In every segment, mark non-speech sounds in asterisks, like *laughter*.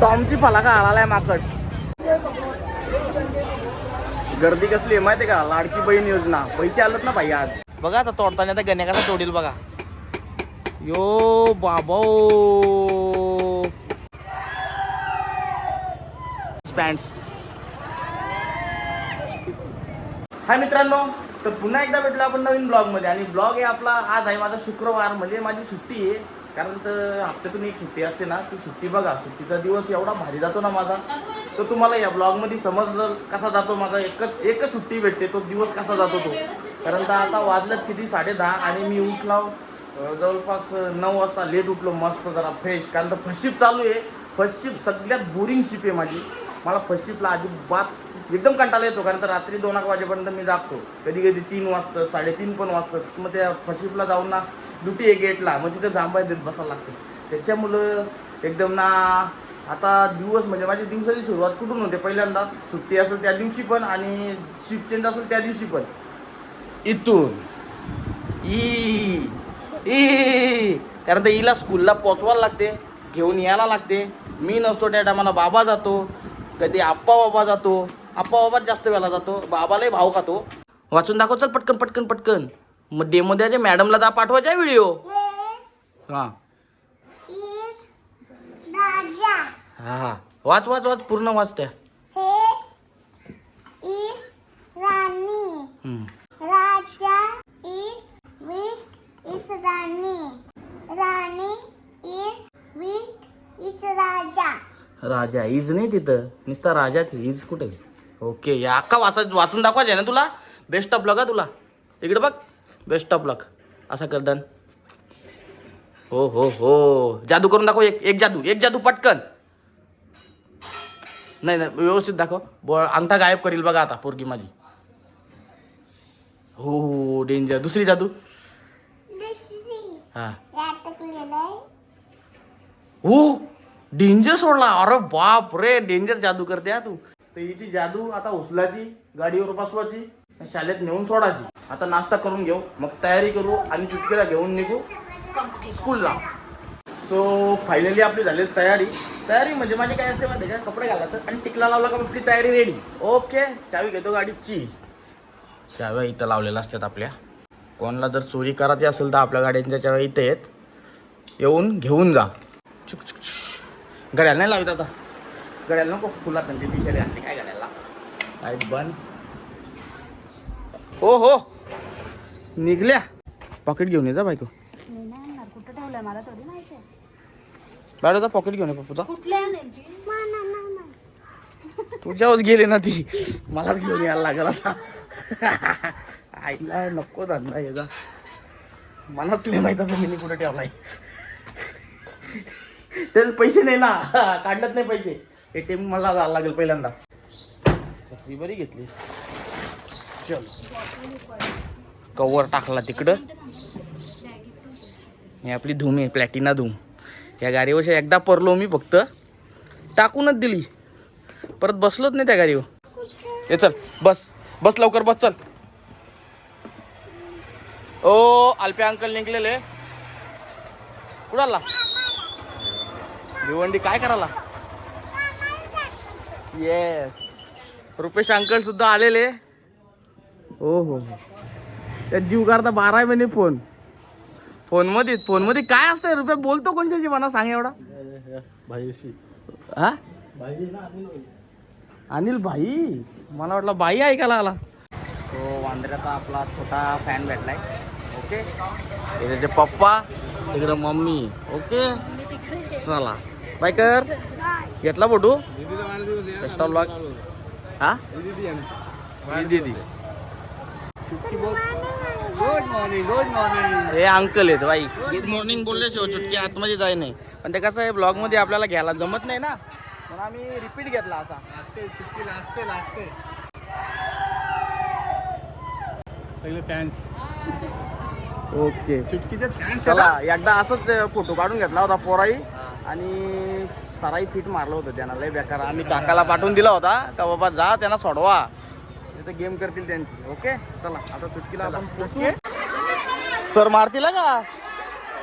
टॉमची फलाका आलाय माकड. गर्दी कसली आहे माहिती का? लाडकी बहीण योजना. पैसे आलेत ना भाई आज. बघा आता तोडताना आता गण्या कसा तोडील बघा. यो बाबो पॅन्ट्स हाय मित्रांनो तर पुन्हा एकदा भेटलो आपण नवीन ब्लॉगमध्ये. आणि ब्लॉग हे आपला आज आहे माझा शुक्रवार म्हणजे माझी सुट्टी आहे. कारण तर हप्त्यातून एक सुट्टी असते ना ती सुट्टी बघा. सुट्टीचा दिवस एवढा भारी जातो ना माझा. तर तुम्हाला या ब्लॉगमध्ये समजलं कसा जातो माझा एकच एकच सुट्टी भेटते तो दिवस कसा जातो तो. कारण तर आता वाजलं किती? साडे दहा आणि मी उठला जवळपास नऊ वाजता लेट उठलो मस्त जरा फ्रेश कारण तर फर्स्ट शिप चालू आहे. फर्स्ट शिप सगळ्यात बोरिंग शिप आहे माझी. मला फर्स्ट शिफ्टला अजिबात एकदम कंटाळा येतो कारण तर रात्री दोन एक वाजेपर्यंत मी जागतो. कधी कधी तीन वाजतं साडेतीन पण वाजतं मग त्या फर्स्ट शिफ्टला जाऊन ना ड्युटी आहे गेटला मग तिथे जांबाय देत बसायला लागते. त्याच्यामुळं एकदम ना आता दिवस म्हणजे माझी दिवसाची सुरुवात कुठून होते? पहिल्यांदा सुट्टी असेल त्या दिवशी पण आणि शिफ्ट चेंज असेल त्या दिवशी पण. इथून. ई. ई. कारण तर हिला स्कूलला पोचवायला लागते घेऊन यायला लागते. मी नसतो त्या टायमाला बाबा जातो. कधी आप्पा बाबा जातो आप्पा बाबा जास्त वेळा जातो बाबालाही भाव खातो. वाचून दाखव चल पटकन पटकन पटकन. मग डेमध्ये आहे मॅडमला जा पाठवायचा व्हिडिओ हां. राजा हां वाच वाच वाच. पूर्ण वाचत्या हे इज राणी हम्म. राजा इज विथ इज राणी राणी इज विथ इज राजा राजा इज नाही तिथं. नुसता राजाच इज कुठे? ओके या अख्खा वाचा वाचून दाखवायचं आहे ना तुला? बेस्ट ऑफ लक हा तुला. इकडे बघ. बेस्ट ऑफ लक असा कर डन हो हो हो. जादू करून दाखव एक एक जादू. एक जादू पटकन. नाही नाही. व्यवस्थित दाखव. ब अंगठा गायब करील बघा आता पोरगी माझी. हो हो डेंजर दुसरी जादू. हां. हो. डेंजर सोडला. अरे बाप रे डेंजर जादू करते हा तू. तर हिची जादू आता उचलायची गाडीवर बसवायची शाळेत नेऊन सोडायची. आता नाश्ता करून घेऊ. मग तयारी करू आणि चुटकीला घेऊन निघू स्कूलला. सो फायनली आपली झाली तयारी. तयारी म्हणजे माझी काय असते माहिती आहे का? कपडे घालायचं आणि टिकला लावला का आपली तयारी रेडी ओके चावी घेतो गाडीची. चाव्या इथं लावलेल्या असतात आपल्या. कोणाला जर चोरी करायची असेल तर आपल्या गाड्यांच्या चाव्या इथं येत येऊन घेऊन जा. चुक चुक चुक. गड्याला नाही लावत आता. गड्याला नको फुलात त्यांची बिचारी आणली काय गड्याला लाइट बंद हो हो निघल्या. पॉकेट घेऊन ये जा बायको. कुठं ठेवलंय मला थोडी माहिती आहे. पॉकेट घेऊन ये पप्पूचा कुठल्या ती? गेले ना ती मलाच घेऊन यायला लागल आता. आईला नको धंदा याचा मलाच नाही माहीत आता मी कुठे ठेवलाय. त्याचे पैसे नाही ना. *laughs* काढलंच नाही पैसे. एटीएम मला जायला लागेल पहिल्यांदा. छत्री बरी घेतली. चल. कवर टाकला तिकडं. ही आपली धूम आहे प्लॅटिना धूम. या गाडीवर एकदा परलो मी फक्त. टाकूनच दिली. परत बसलोच नाही त्या गाडीवर. ये चल बस. बस लवकर बस चल. ओ अल्पे अंकल निघलेले. कुठं आला? भिवंडी काय करायला? येस रुपेश अंकल सुद्धा आलेले. हो हो हो. त्या जीव करता बारा महिने फोन. फोनमध्ये फोनमध्ये काय असतंय रुपये बोलतो कोणच्याशी म्हणा सांग एवढा. हा अनिल भाई. मला वाटलं बाई ऐकायला आला. तो वांद्र्याचा आपला छोटा फॅन भेटलाय. ओके हे त्याचे पप्पा तिकडं मम्मी. ओके चला. बाय कर घेतला फोटो बेस्ट ऑफ लक हा ही दीदी गुड मॉर्निंग गुड मॉर्निंग हे अंकल आहेत बाई. गुड मॉर्निंग बोलले शिव चुटकी आतमध्ये जाय नाही. पण ते कसं आहे ब्लॉगमध्ये आपल्याला घ्यायला जमत नाही ना. म्हणून आम्ही रिपीट घेतला असा. चुटकी लागते लागते पहिले फॅन्स ओके चुटकीचे फॅन्स चला एकदा असंच फोटो काढून घेतला होता पोराई. आणि सराई फिट मारलं होतं त्यांना लय बेकार. आम्ही काकाला पाठवून दिला होता का बाबा जा त्यांना सोडवा. तिथे गेम करतील त्यांची ओके चला आता चुटकीला आपण पोचू सर मारतील का?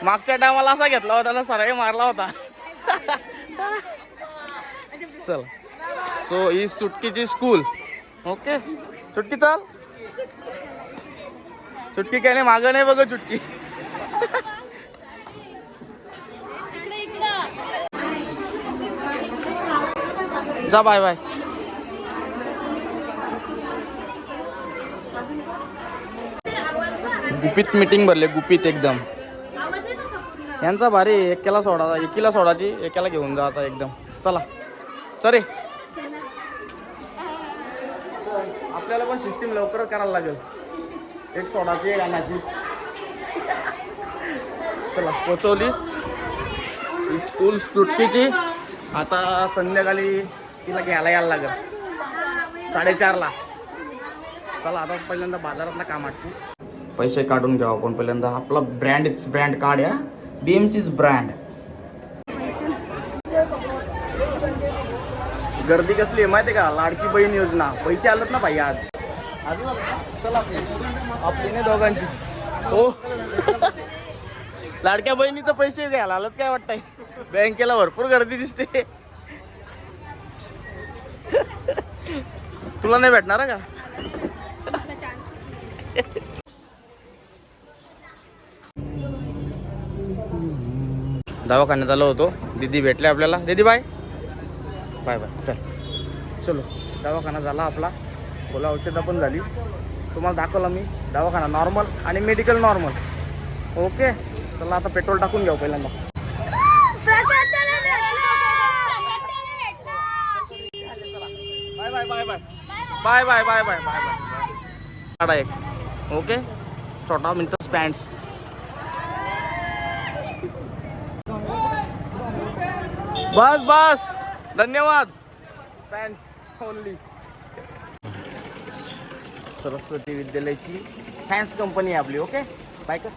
मागच्या टायमाला असा घेतला होता ना सराई मारला होता. चल. सो ही सुटकीची स्कूल ओके सुटकी चाल. सुटकी काय नाही मागं नाही बघ चुटकी. जा बाय बाय. गुपित मीटिंग भरले गुपित एकदम. यांचा भारी एकेला सोडायचा एकीला सोडायची एकेला घेऊन जायचा एकदम. चला. चरे आपल्याला पण सिस्टीम लवकर करायला लागेल. एक सोडाची एक आणायची. चला पोचवली. स्कूल सुटकीची. आता संध्याकाळी तिला घ्यायला यायला लागेल. साडेचारला. चला आता पहिल्यांदा बाजारातला काम आटतो पैसे काढून घ्यावं आपण पहिल्यांदा. आपला ब्रँड इज ब्रँड कार्ड या बी एम सीज ब्रँड गर्दी कसली आहे माहिती का? लाडकी बहीण योजना. पैसे आलेत ना भाई आज. चला आपली दोघांची. हो लाडक्या बहिणीचं पैसे घ्यायला आलत काय वाटतंय? बँकेला भरपूर गर्दी दिसते. तुला नाही भेटणार का? दवाखान्यात आलो होतो. दीदी भेटले आपल्याला. दीदी बाय. Bye bye. चल. चलो. दवाखाना झाला आपला. बोला औषधं पण झाली. तुम्हाला दाखवला मी. दवाखाना नॉर्मल आणि मेडिकल नॉर्मल ओके चला आता पेट्रोल टाकून घेऊ पहिल्यांदा bye bye bye bye bye bye bye bye bye bye. काढा एक. ओके? छोटा मिनटं पॅन्ट्स बस बस. धन्यवाद. पॅन्ट्स ओनली सरस्वती विद्यालयाची फॅन्स कंपनी आहे आपली ओके? बाय कर.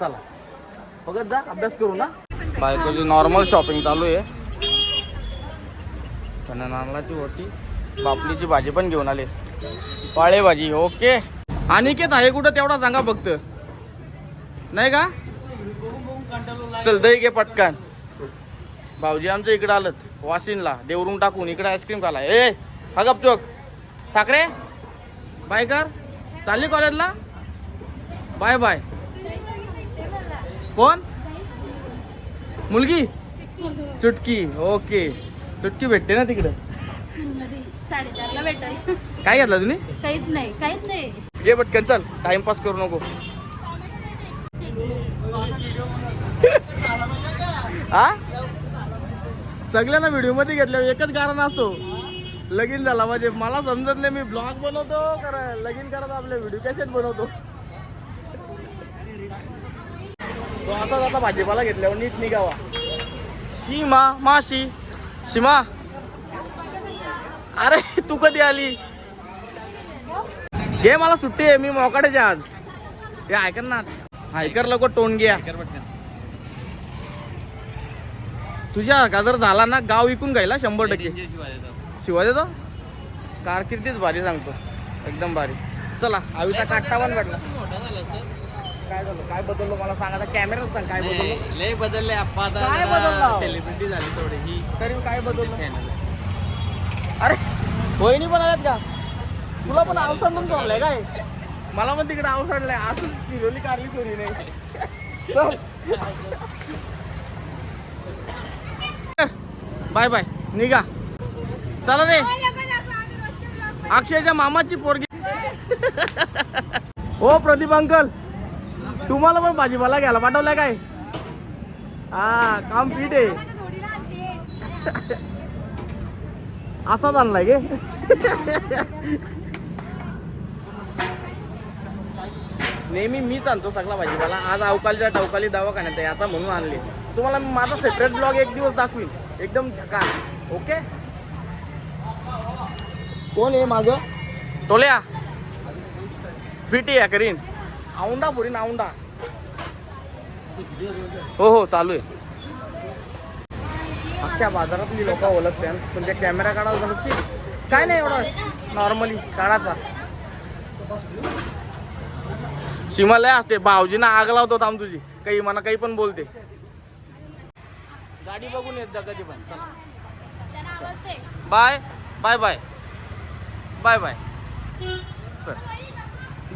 चला. बघत जा अभ्यास करू ना. बायकोची नॉर्मल शॉपिंग चालू आहे. त्यांना नारळाची ओटी बापलीची भाजी पण घेऊन आले. पाळे भाजी ओके. अनिकेत आहे कुठं तेवढा सांगा फक्त. नाही का? चल दही घे पटकन. भाऊजी आमच्या इकडे आलत वाशिनला देवरून टाकून इकडे आईस्क्रीम खाला ए हा गपचोक ठाकरे बाय कर. चालली कॉलेजला? Bye bye. कोण? मुलगी? चुटकी. ओके. चुटकी भेटते ना तिकडे. साडेचारला भेटेल. काय घेतला तुम्ही? काहीच नाही काहीच नाही. घे पटकन चल टाइमपास करू नको. *laughs* हा सगळ्यांना व्हिडिओमध्ये घेतल्यावर एकच कारण असतो. लगीन झाला म्हणजे मला समजत नाही मी ब्लॉग बनवतो कर लगीन करत आपले व्हिडिओ कॅसेट बनवतो. So असाच आता भाजीपाला घेतल्यावर नीट निघावा. सीमा माशी. सीमा. अरे तू कधी आली? घे मला सुट्टी आहे मी मोकाड्याचे आज. हे ऐकर ना ऐकर लोक टोन घ्या तुझ्या का जर झाला ना गाव विकून घ्यायला शंभर टक्के. शिवा देतो कारकिर्दीच भारी सांगतो. एकदम भारी. चला आवीचा पण भेटला. काय झालं? काय बदललो मला सांगा कॅमेरा सांग काय बदललो? लय बदलले आप्पा काय बदललं? सेलिब्रिटी झाली थोडी ही तरी काय बदललो? अरे वहिनी पण आल्यात का? तुला पण आवसाडून सोडलंय काय? मला पण तिकडे आवसाडलंय असं फिरवली कारली चोरी नाही बाय बाय. निघा. चला रे. अक्षयच्या मामाची पोरगी. हो प्रदीप अंकल. तुम्हाला पण भाजीपाला घ्यायला पाठवलाय काय? हा काम पीठ आहे. असाच आणलाय गे. नेहमी मीच आणतो सगळा भाजीपाला. आज अवकालच्या टवकाली दवाखान्यात आहे आता म्हणून आणले. तुम्हाला मी माझा सेपरेट ब्लॉग एक दिवस दाखवीन. एकदम झका ओके कोण आहे माग? टोल्या. फिटी आहे करीन. औंदा पुरीन औंदा हो हो चालू आहे. अख्ख्या बाजारातली लोक ओळखते. पण त्या कॅमेरा काढायला जायची काय नाही एवढं. नॉर्मली काढायचा. सीमालय असते भाऊजीना आग लावतो थांब तुझी. काही म्हणा काही पण बोलते. गाडी बघून येत जा कधी पण. चला. त्यांना आवाज दे bye. Bye bye. Bye bye. चल.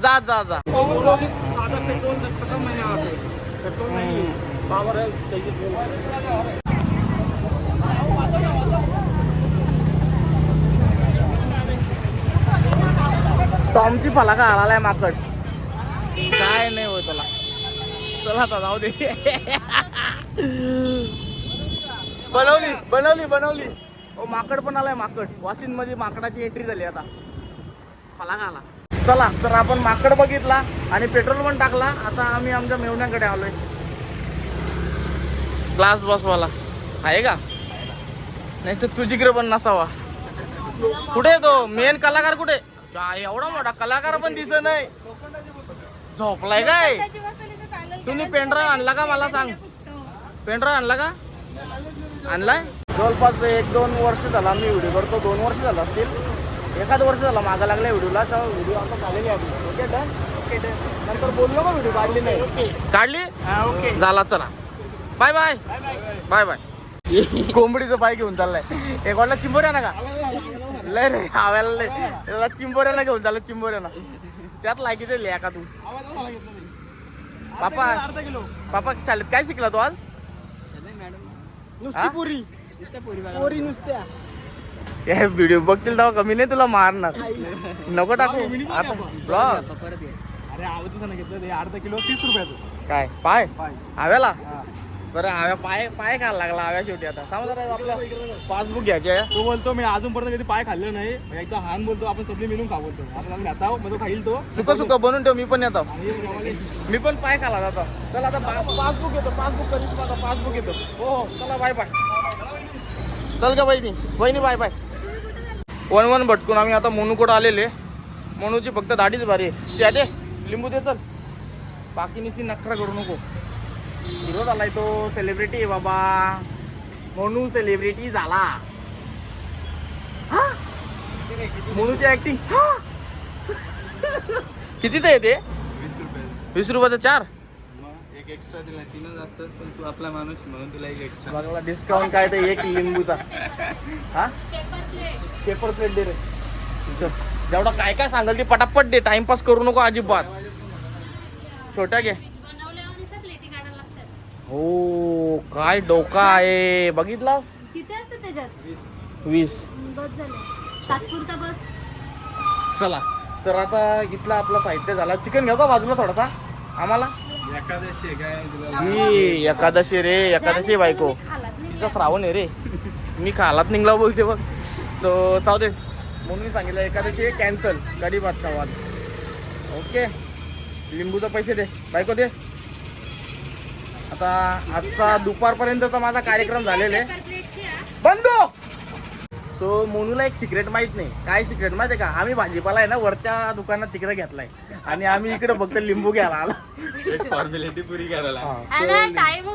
जा जा जा. टॉमची फलाका आलाय माकड. काय नाही होय तुला. चला आता जाऊ दे. बनवली बनवली बनवली. ओ माकड पण आलाय माकड. वाशिनमध्ये माकडाची एंट्री झाली आता. फलाका आला. चला तर आपण माकड बघितला आणि पेट्रोल पण टाकला. आता आम्ही आमच्या मेवण्याकडे आलोय. क्लास बसवाला आहे का? नाही तर तुझीकडे पण नसावा. कुठे आहे तो? मेन कलाकार कुठे? काय एवढा मोठा कलाकार पण दिसत नाही. झोपलाय काय? तुम्ही? पेनड्राईव्ह आणला का मला सांग. पेनड्राईव्ह आणला का? आणलाय? जवळपास एक दोन वर्ष झाला मी व्हिडिओ करतो. दोन वर्ष झालं असतील. एखाद वर्ष झाला मागा लागल्या व्हिडिओला तर व्हिडिओ आता झालेली आहे आपली. Okay done? Okay done. नंतर बोललो का व्हिडिओ? काढली नाही. काढली? ओके. झाला चला. Bye bye. Bye bye. कोंबडीचं पाय घेऊन चाललाय. एक वाटला चिंबोऱ्या ना का? लय रे हव्याला लय. त्याला चिंबोऱ्याला घेऊन चाललं चिंबोऱ्याला. त्यात लिया का तू? पापा पापा शाळेत काय शिकला तू आज? हा? हे व्हिडिओ बघतील तेव्हा कमी नाही तुला मारणार. नको टाकू. आता ब्लॉग अरे सांगितलं ते अर्धा किलो तीस रुपयाचं. काय? पाय? हव्याला बरं हव्या पाय पाय खायला लागला हव्या शेवटी आता. सांग जरा आपलं पासबुक घ्यायचे तो बोलतो मी अजूनपर्यंत कधी पाय खाल्लं नाही. मग एकदा हान बोलतो आपण सगळे मिळून खा बोलतो. आपण आम्ही आता मग तो खाईल तो. सुक सुक बनवून ठेव मी पण येतो मी पण पाय खाला जातो. चला आता पासबुक येतो पासबुक कधी तुम्हाला पासबुक येतो हो हो चला बाय बाय चल का बहिणी. बहिणी बाय बाय वन वन भटकून आम्ही आता मोनूकडं आलेले? मोनूची फक्त दाढीच भारी आहे. ते लिंबू दे चल. बाकी नुसती नखरा करू नको. हिरो झालाय तो. सेलिब्रिटी बाबा. मोनू सेलिब्रिटी झाला. हा? मोनूची ऍक्टिंग कितीच आहे ते? वीस रुपये. वीस रुपयाचं चार? मग एक एक्स्ट्रा दिला तीनच असतात पण तू आपला माणूस म्हणून तुला एक एक्स्ट्रा बघा डिस्काउंट काय ते एक लिंबूचा. हा? पेपर प्लेट दे रे. जेवढं काय काय सांगाल ते पटापट दे. टाइमपास करू नको अजिबात. छोट्या घे बनवल्यावर नुसतं प्लेटी काढायला लागतात हो काय डोका आहे. बघितलास? किती असतं त्याच्यात? वीस. बस झालं. तात्पुरता बस. चला तर आता इथला आपला साहित्य झाला. चिकन घेऊ का बाजूला थोडासा? आम्हाला? एकादशी काय ही एकादशी रे एकादशी बायको. तुम्ही खालात नाही तिचा श्रावण आहे रे. मी खालात निघला बोलते बघ. सो चाव दे. म्हणून मी सांगितलं एकादशी कॅन्सल भात खावा ओके लिंबूचे पैसे दे. बायको दे. आता आजचा दुपारपर्यंतचा माझा कार्यक्रम झालेला आहे. बंदो! सो मोनूला एक सिक्रेट माहीत नाही. काय सिक्रेट माहिती आहे का? आम्ही भाजीपाला आहे ना वरच्या दुकानात तिकडे घेतलाय. आणि आम्ही इकडे फक्त लिंबू घ्यायला आला. फॉर्मॅलिटी पुरी करायला. टाइम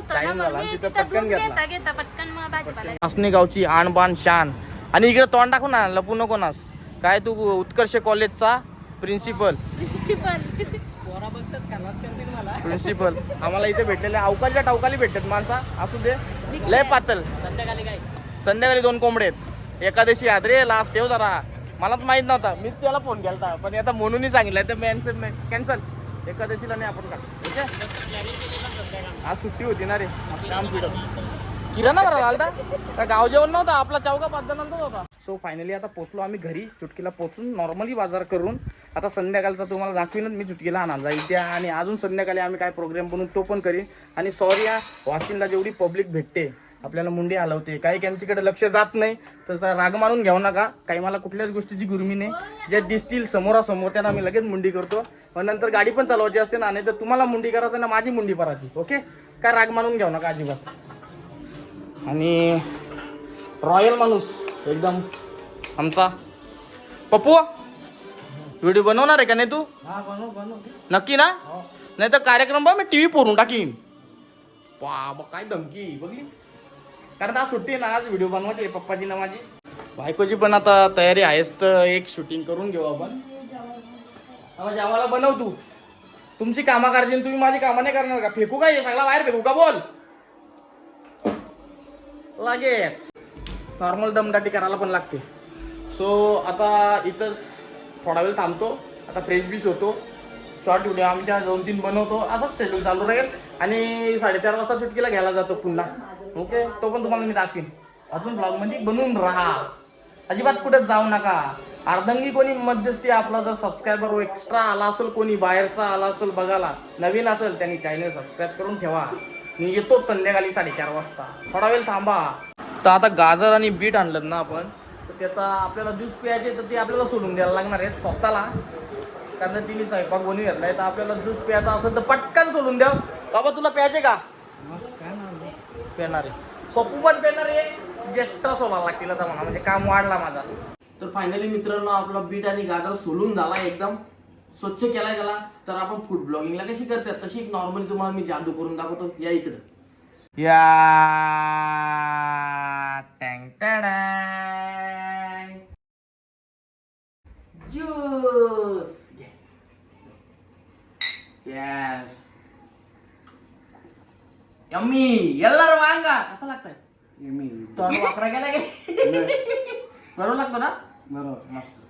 तिथं पटकन घेतला. असणे गावची आणबाण शान. आणि इकडे तोंड टाकून ना लपू नको नास. काय तू उत्कर्ष कॉलेजचा प्रिन्सिपल प्रिन्सिपल प्रिन्सिपल. आम्हाला इथे भेटलेले अवकाळच्या टावकाली भेटतात माणसा. असू दे. लय पातल संध्याकाळी संध्याकाळी दोन कोंबडे आहेत. एकादशी याद रे लास्ट ठेव जरा. मला तर माहीत नव्हता. मीच त्याला फोन केला पण आता म्हणूनही सांगितलं तर मॅन कॅन्सल एकादशीला नाही आपण का ठीक आहे? आज सुट्टी होती ना रे. काम पिढत किराणा भरायला आलता गाव जेवण नव्हता. आपला चौका पाच जणांचाच होता. सो फायनली आता पोचलो आम्ही घरी. चुटकीला पोचून नॉर्मली बाजार करून. आता संध्याकाळचा तुम्हाला दाखवीनच मी चुटकीला आणा जाईल त्या आणि अजून संध्याकाळी आम्ही काय प्रोग्राम बनवून तो पण करीन. आणि सॉरी या वाशिनला जेवढी पब्लिक भेटते आपल्याला मुंडी हलवते काही त्यांच्याकडे लक्ष जात नाही तसा राग मानून घेऊ नका. काही मला कुठल्याच गोष्टीची गुरमी नाही. जे दिसतील समोरासमोर त्यांना आम्ही लगेच मुंडी करतो. पण नंतर गाडी पण चालवायची असते ना नाही तर तुम्हाला मुंडी करायचं ना माझी मुंडी करायची ओके काय राग मानून घेऊ नका अजिबात. आणि रॉयल माणूस. एकदम आमचा पप्पू व्हिडिओ बनवणार आहे का नाही तू? नक्की ना? नाही तर कार्यक्रम बघ मी टी व्ही पोरून टाकीन. बाबा काय धमकी बघली? कारण आज सुट्टी ना आज व्हिडिओ बनवायची आहे पप्पाची ना माझी. बायकोची पण आता तयारी आहेच तर एक शूटिंग करून घेऊ आपण. हा, म्हणजे आम्हाला बनव तू. तुमची कामा करायची तुम्ही माझी कामं नाही करणार का? फेकू का हे? सगळा बाहेर फेकू का बोल? लगेच. नॉर्मल दमदाटी करायला पण लागते. सो आता इथंच थोडा वेळ थांबतो. आता फ्रेश बीच होतो. शॉर्ट व्हिडिओ आमच्या दोन तीन बनवतो. असंच शेड्यूल चालू राहील. आणि साडेचार वाजता सुटकीला घ्यायला जातो पुन्हा. ओके तो पण तुम्हाला मी दाखवीन. अजून ब्लॉग म्हणजे बनवून राहा. अजिबात कुठेच जाऊ नका. अर्धंगी कोणी मध्यस्थी आपला जर सबस्क्रायबर एक्स्ट्रा आला असेल कोणी बाहेरचा आला असेल बघायला नवीन असेल त्यांनी चॅनल सबस्क्राईब करून ठेवा. मी येतो संध्याकाळी साडेचार वाजता. थोडा वेळ थांबा. तर आता गाजर आणि बीट आणलं ना आपण तर त्याचा आपल्याला ज्यूस प्यायचे तर ते आपल्याला सोडून द्यायला लागणार आहे स्वतःला. कारण तिने स्वयंपाक बनवून घेतलाय तर आपल्याला ज्यूस प्यायचा असेल तर पटकन सोडून द्या. बाबा तुला प्यायचे का? पेणार. आहे पप्पू पण पेणार आहे जेस्ट्रा सोलायला लागतील आता म्हणा म्हणजे काम वाढला माझा. तर फायनली मित्रांनो आपला बीट आणि गाजर सोलून झाला एकदम. स्वच्छ केलाय त्याला. तर आपण फूड ब्लॉगिंगला कशी करतात? तशी एक नॉर्मली तुम्हाला मी जादू करून दाखवतो. या इकडं. या Tang Tang juice Yes. Yummy ಎಲ್ಲರೂ वांगा कसा लागतंय तोंड वाकडा गेला गे बरोबर लागतो ना बरोबर मस्त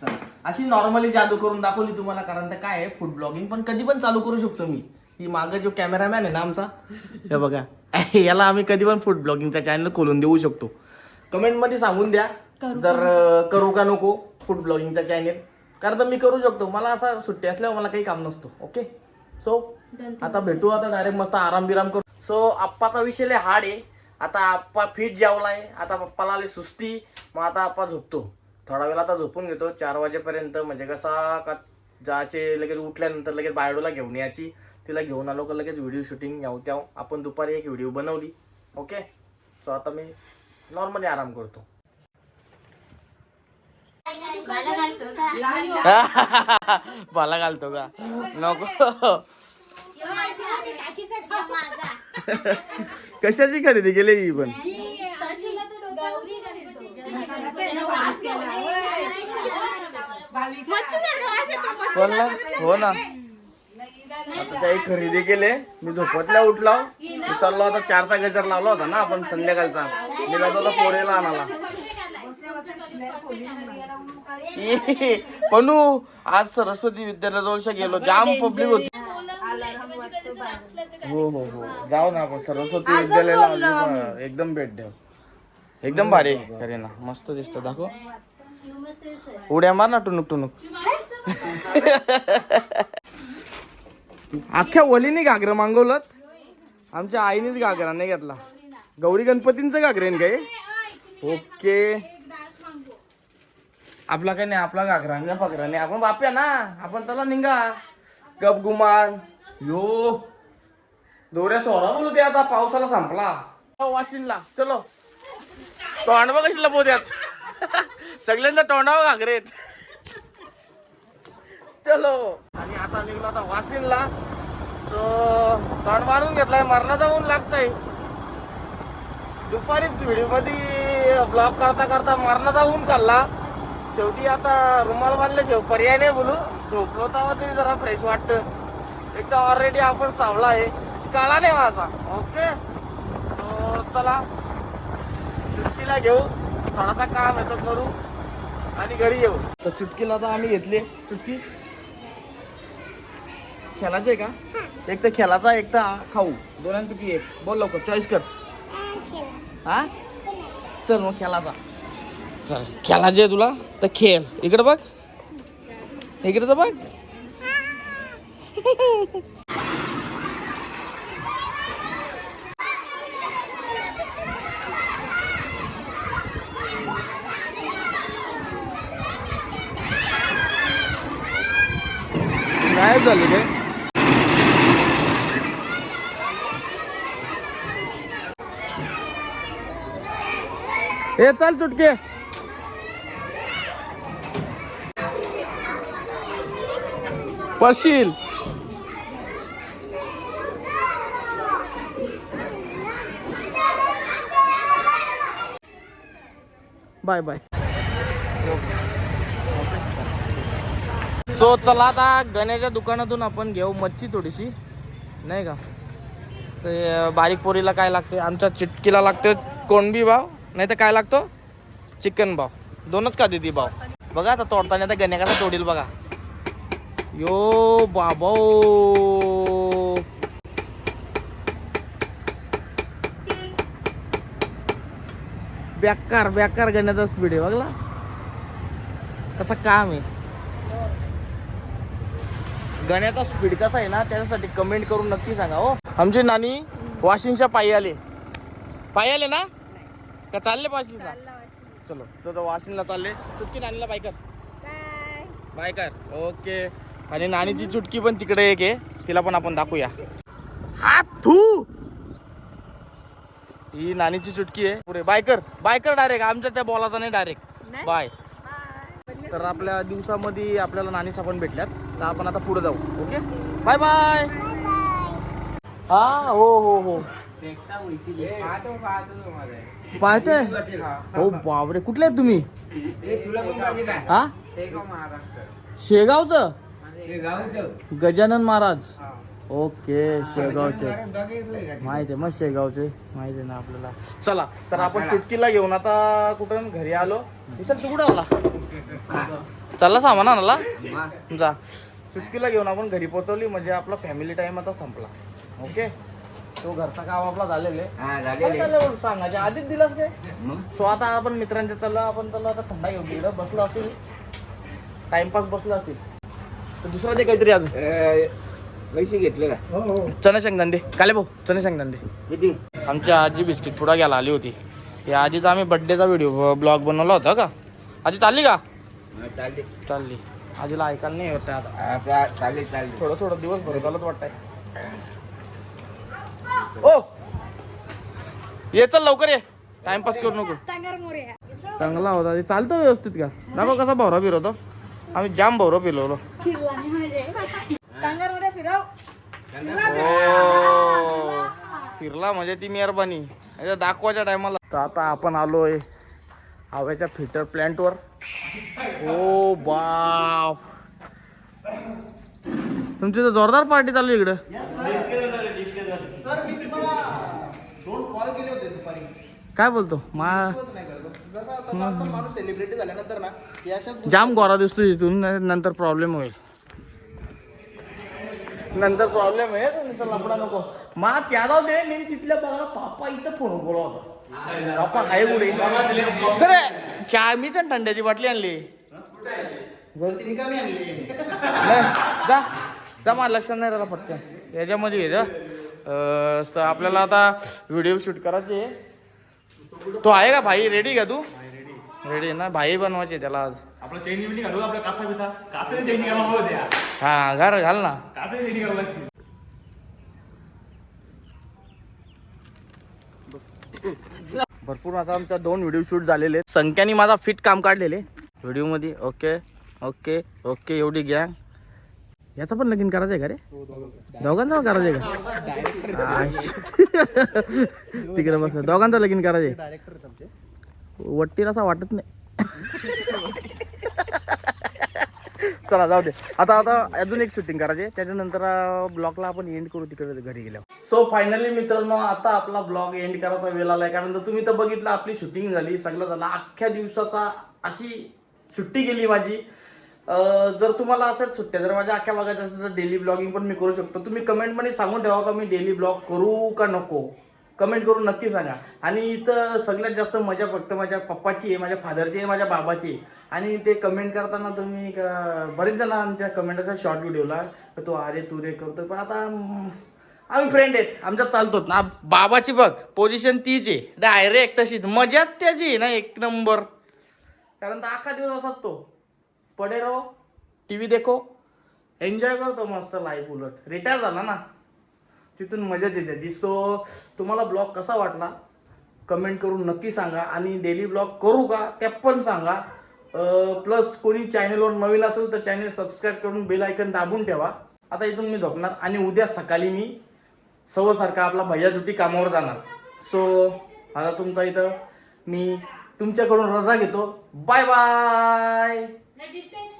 चला अशी नॉर्मली जादू करून दाखवली तुम्हाला कारण तर काय आहे फूड ब्लॉगिंग पण कधी पण चालू करू शकतो मी ही मागं जो कॅमेरामॅन आहे ना आमचा हे बघा *laughs* याला आम्ही कधी पण फूड ब्लॉगिंगचा चॅनल खोलून देऊ शकतो. कमेंटमध्ये सांगून द्या. जर अं, करू का नको फूड ब्लॉगिंगचा चॅनल कारण तर मी करू शकतो. मला आता सुट्टी असल्यावर मला काही काम नसतो. ओके सो आता भेटू आता डायरेक्ट मस्त आराम बिराम करू. सो आप्पाचा विषय लय हार्ड आहे. आता आप्पा फिट जेवलाय. आता पप्पाला आली सुस्ती. मग आता आप्पा झोपतो. थोडा वेळ आता झोपून घेतो. चार वाजेपर्यंत म्हणजे कसा का जायचे लगेच उठल्यानंतर लगेच बायडोला घेऊन यायची. तिला घेऊन आलो का लगेच व्हिडिओ शूटिंग याव त्याव. आपण दुपारी एक व्हिडिओ बनवली. ओके सो आता मी नॉर्मली आराम करतो. *laughs* बाला घालतो का? नको. *laughs* कशाची खरेदी केली ही पण? हो ना. आता काही खरेदी केले. मी झोपतल्या उठला. चाललो आता चारचा गजर लावला होता ना आपण संध्याकाळचा. मी जातो आता पोरेला आणाला *laughs* पणू आज सरस्वती विद्यालयाजवळच्या गेलो. जाम पब्लिक होती. हो हो हो. जाऊ ना आपण. सरस्वती विद्यालयाला एकदम भेट देऊ एकदम भारी आहे. करीना मस्त दिसत. दाखव. उड्या मार ना टुनुक टुनुक *laughs* अख्ख्या ओलीने घागरं मागवलं आमच्या आईनेच घागरा नाही घेतला. गौरी गणपतींचं घागरेन काय ओके. आपला काय नाही आपला घागरा नाही नाही. आपण बाप्या ना आपण चला निघा. गप गुमान. यो. दोऱ्या सोरा बोलू दे आता पावसाला संपला. वाशिनला चलो. तोंडवा कशीला कशी लपवत्यात *laughs* सगळ्यांना तोंडावर घागरेत चलो. आणि आता निघलो आता वाशिनला सो तोंड मारून घेतलाय मरणाचा जाऊन लागतंय. दुपारीच व्हिडिओमध्ये ब्लॉग करता करता मरणाचा ऊन खाल्ला शेवटी आता रुमाल बांधले शेव पर्याय नाही बोलू. झोपलो तेव्हा तरी जरा फ्रेश वाटतं. एक तर ऑलरेडी आपण सावला आहे. काळा नाही माझा. ओके सो चला. चुटकीला घेऊ. थोडासा काम येतो करू. आणि घरी येऊ. तर चुटकीला आता आम्ही घेतली. चुटकी? खेळाचे आहे का? एक तर खेळाचा एक तर खाऊ. दोन्यांपैकी एक. बोल लवकर चॉईस कर. हा चल मग खेळाचा चल खेळाचे आहे तुला? तर खेळ. इकडे बघ. इकडे तर बघ *laughs* गायब झाले काय हे चल चुटके. पडशील बाय बाय. सो चला आता गण्याच्या दुकानातून आपण घेऊ मच्छी थोडीशी. नाही का? ते बारीक पोरीला काय लागते? आमच्या चिटकीला लागते कोणबी भाव. नाही तर काय लागतो? चिकन भाव. दोनच का देते भाव? बघा आता तोडताना आता गण्या कसा तोडील बघा. यो बाबा. बेकार बेकार गण्याचा स्पीड आहे बघला. कसं काम आहे. गण्याचा स्पीड कसा आहे ना त्याच्यासाठी कमेंट करून नक्की सांगा हो. आमची नानी वाशिंगच्या पायी आले. पायी आले ना? का चालले वाशिंगला चलो तर वाशिंगला चालले. चुटकी नानीला बायकर बायकर ओके. आणि नानीची चुटकी पण तिकडे एक आहे. तिला पण आपण दाखवूया. हात थू ही नानीची चुटकी आहे. पुढे बायकर बायकर डायरेक्ट आमच्या त्या बॉलाचा नाही डायरेक्ट बाय. तर आपल्या दिवसामध्ये आपल्याला नानी सापण भेटल्यात. तर आपण आता पुढे जाऊ. ओके? Bye bye. हा हो हो हो. पाहते हो बापरे कुठले आहेत तुम्ही? हा शेगावचं? गजानन महाराज? ओके शेगावचे. माहिती आहे मग शेगावचे. माहिती आहे ना आपल्याला. चला तर आपण चुटकीला घेऊन आता कुठं घरी आलो. विशाल तू कुठं आला? चालला सामान आणाला जा. चुटकीला घेऊन आपण घरी पोहोचवली म्हणजे आपला फॅमिली टाइम आता संपला. ओके तो घरचा काम आपला झालेले सांगायच्या आधीच दिलास काय? सो आता आपण मित्रांच्या चाललो आपण चाललो आता थंडा घेऊन इकडं बसलो असेल टाइमपास बसलो असेल तर दुसरा दे काहीतरी अजून? पैसे घेतले का? चणे शेंगदांडे काले भाऊ चणे शेंगदांडे किती? आमची आजी बिस्किट पुडा घ्यायला आली होती. या आधीचा आम्ही बड्डेचा व्हिडिओ ब्लॉग बनवला होता का? आधी चालली का? हा, चालले. चालली. आजीला ऐकायला नाही होत आता. हा, चा- चालले चालले. थोडं थोडं दिवस भर चालत वाटतंय. ओ! ये चल लवकर ये. टाइमपास करू नको. चांगला होता. ते चालतं व्यवस्थित का? दाखव कसा भवरा फिरवतो. आम्ही जाम भवरा फिरवलो. ओ, फिरला म्हणजे ती मेहरबानी. याच्या दाखवायच्या टायमाला. तर आता आपण आलोय हव्याच्या फिटर प्लॅन्टवर ओ बाप. तुमची तर जोरदार पार्टी चालू आहे इकडं. काय बोलतो? मा माणूस सेलिब्रिटी झाल्यानंतर ना या अशाच जाम गोरा दिसतो इथून नंतर प्रॉब्लेम होईल. नंतर प्रॉब्लेम आहे तुमचा लपडा नको. मा त्या जाऊ दे मी तिथल्या बघा पापा इथं फोन बोला होता पापा आहे कुठे? खरे चहा मी पण थंड्याची बाटली आणली. नाही, जा. जा मला लक्षात नाही राहिला पटकन याच्यामध्ये तर आपल्याला आता व्हिडिओ शूट करायचे आहे. तो आहे का भाई? रेडी का तू? रेडी ना? भाई बनवायचे त्याला आज. आपलं चैनी बिनी घालू आपल्या काथा बिथा. कात्री चैनी घालून बघू द्या. हा घाल घाल ना. कात्री चैनी घालू लागते. भरपूर आता आमच्या दोन व्हिडिओ शूट झालेले आहेत. संख्याने माझा फिट काम काढलेले. व्हिडिओमध्ये ओके ओके ओके एवढी गॅंग याचं पण लगीन करायचंय का रे? दोघांचं. पण करायचंय का? आश. तिकडे बस दोघांचं लगीन करायचंय वट्टीला असा वाटत नाही. चला जाऊ दे. आता आता अजून एक शूटिंग करायचे त्याच्यानंतर ब्लॉगला आपण एंड करू तिकडे घरी गेल्यावर. सो फायनली मित्रांनो आता आपला ब्लॉग एंड करायचा वेळ आलाय. कारण तुम्ही तर बघितलं आपली शूटिंग झाली. सगळं झालं. अख्ख्या दिवसाचा अशी सुट्टी गेली माझी. जर तुम्हाला असेल सुट्ट्या जर माझ्या अख्ख्या बघायचं असेल तर डेली ब्लॉगिंग पण मी करू शकतो. तुम्ही कमेंटमध्ये सांगून ठेवा का मी डेली ब्लॉग करू का नको? कमेंट करून नक्की सांगा. आणि इथं सगळ्यात जास्त मजा फक्त माझ्या पप्पाची आहे माझ्या फादरची आहे माझ्या बाबाची आहे. आणि ते कमेंट करताना तुम्ही क- बरेच जण आमच्या कमेंटचा शॉर्ट व्हिडिओला तो अरे तू रे करतो पण आता आम्ही फ्रेंड आहेत. आमच्यात चालतो. ना बाबाची बघ पोझिशन तीच आहे. डायरेक्ट तशीच. मजाच त्याची आहे ना एक नंबर कारण तर अख्खा दिवस असाच तो. पडे राहो टी व्ही देखो. एन्जॉय करतो मस्त लाईफ उलट. रिटायर झाला ना? तिथून मजा येते दिसतो तुम्हाला ब्लॉग कसा वाटला? कमेंट करून नक्की सांगा. आणि डेली ब्लॉग करू का? ते पण सांगा. प्लस कोणी चॅनलवर नवीन असेल तर चॅनल सबस्क्राईब करून बेल आयकन दाबून ठेवा. आता इथून मी झोपणार. आणि उद्या सकाळी मी सवसारखा आपला भैया दुटी कामावर जाणार. सो आता तुमचा इथं मी तुमच्याकडून रजा घेतो. Bye bye Na-detect